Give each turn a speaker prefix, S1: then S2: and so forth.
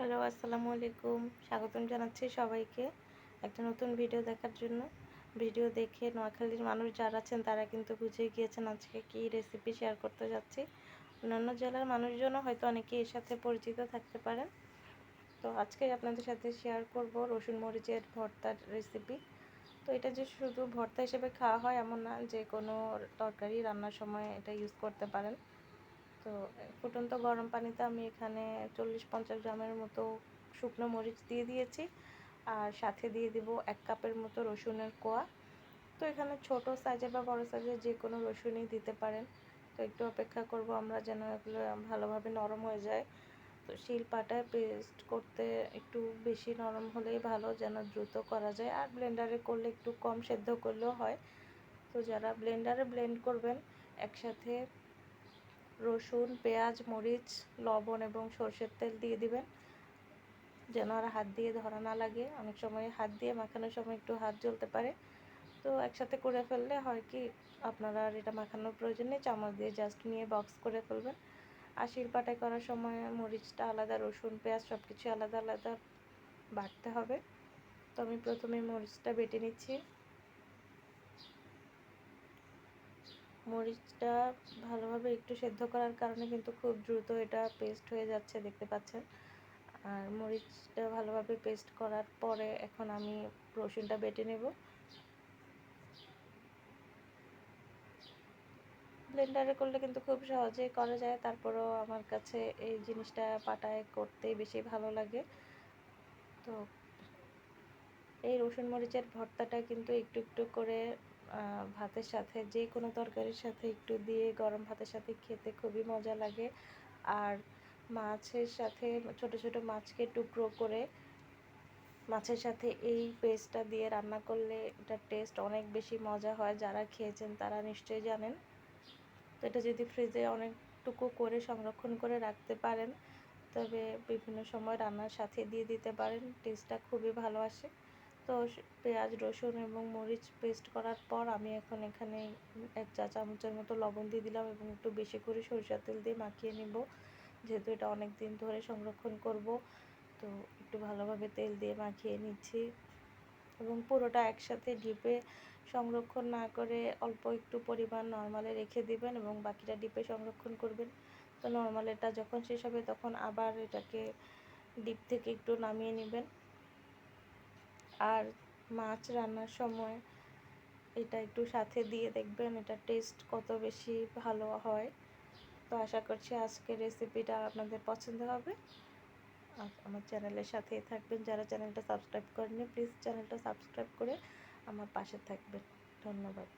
S1: Hello, আসসালামু আলাইকুম। স্বাগতম জানাচ্ছি সবাইকে একটা নতুন ভিডিও দেখার জন্য। ভিডিও দেখে নোয়াখালীর মানুষ যারা আছেন, তারা কিন্তু বুঝে গিয়েছেন আজকে কি রেসিপি শেয়ার করতে যাচ্ছি। অন্যান্য জেলার মানুষজনও হয়তো অনেকে এর সাথে পরিচিত থাকতে পারেন। তো আজকে আপনাদের সাথে শেয়ার করব রসুন মরিচের ভর্তার রেসিপি তো এটা যে শুধু ভর্তা হিসেবে খাওয়া হয় এমন না, যে কোনো তরকারি রান্নার সময় এটা ইউজ করতে পারেন। তো ফুটন্ত গরম পানিতে আমি এখানে চল্লিশ পঞ্চাশ গ্রামের মতো শুকনো মরিচ দিয়ে দিয়েছি। আর সাথে দিয়ে দিব এক কাপের মতো রসুনের কোয়া। তো এখানে ছোট সাইজের বা বড় সাইজের যে কোনো রসুনই দিতে পারেন। তো একটু অপেক্ষা করব আমরা যেন এগুলো ভালোভাবে নরম হয়ে যায়। তো শিল পাটায় পেস্ট করতে একটু বেশি নরম হলেই ভালো যেন দ্রুত করা যায়। আর ব্লেন্ডারে করলে একটু কম সেদ্ধ করলেও হয়। তো যারা ব্লেন্ডারে ব্লেন্ড করবেন, একসাথে রসুন, পেঁয়াজ, মরিচ, লবণ এবং সর্ষের তেল দিয়ে দিবেন। যেন আর হাত দিয়ে ধরা না লাগে। অনেক সময় হাত দিয়ে মাখানোর সময় একটু হাত জ্বলতে পারে। তো একসাথে করে ফেললে হয় কি, আপনারা আর এটা মাখানোর প্রয়োজন নেই। চামচ দিয়ে জাস্ট নিয়ে বক্স করে ফেলবেন। আর শিলপাটাই করার সময় মরিচটা আলাদা, রসুন, পেঁয়াজ সব কিছু আলাদা আলাদা বাটতে হবে। তো আমি প্রথমে মরিচটা বেটে নিচ্ছি। মরিচটা ভালোভাবে একটু সেদ্ধ করার কারণে কিন্তু খুব দ্রুত এটা পেস্ট হয়ে যাচ্ছে, দেখতে পাচ্ছেন। আর মরিচটা ভালোভাবে পেস্ট করার পরে এখন আমি রসুনটা বেটে নেব। ব্লেন্ডারে করলে কিন্তু খুব সহজে করা যায়, তারপরেও আমার কাছে এই জিনিসটা পাটায় করতেই বেশি ভালো লাগে। তো এই রসুন মরিচের ভর্তাটা কিন্তু একটু একটু করে ভাতের সাথে, যে কোনো তরকারির সাথে একটু দিয়ে গরম ভাতের সাথে খেতে খুবই মজা লাগে। আর মাছের সাথে, ছোট ছোট মাছকে টুকরো করে মাছের সাথে এই পেস্টটা দিয়ে রান্না করলে এটার টেস্ট অনেক বেশি মজা হয়। যারা খেয়েছেন তারা নিশ্চয়ই জানেন। তো এটা যদি ফ্রিজে অনেকটুকু করে সংরক্ষণ করে রাখতে পারেন, তবে বিভিন্ন সময় রান্নার সাথে দিয়ে দিতে পারেন, টেস্টটা খুবই ভালো আসে। তো পেঁয়াজ, রসুন এবং মরিচ পেস্ট করার পর আমি এখন এখানে এক চা চামচের মতো লবণ দিয়ে দিলাম এবং একটু বেশি করে সরিষার তেল দিয়ে মাখিয়ে নিব। যেহেতু এটা অনেক দিন ধরে সংরক্ষণ করব, তো একটু ভালোভাবে তেল দিয়ে মাখিয়ে নিচ্ছি এবং পুরোটা একসাথে ডিপে সংরক্ষণ না করে অল্প একটু পরিমাণ নর্মালে রেখে দিবেন এবং বাকিটা ডিপে সংরক্ষণ করবেন। তো নর্মাল এটা যখন শেষ হবে তখন আবার এটাকে ডিপ থেকে একটু নামিয়ে নেবেন। আর মাছ রান্নার সময় এটা একটু সাথে দিয়ে দেখবেন, এটা টেস্ট কত বেশি ভালো হয়। তো আশা করছি আজকের রেসিপিটা আপনাদের পছন্দ হবে। আর আমার চ্যানেলের সাথেই থাকবেন। যারা চ্যানেলটা সাবস্ক্রাইব করেনি প্লিজ চ্যানেলটা সাবস্ক্রাইব করে আমার পাশে থাকবেন। ধন্যবাদ।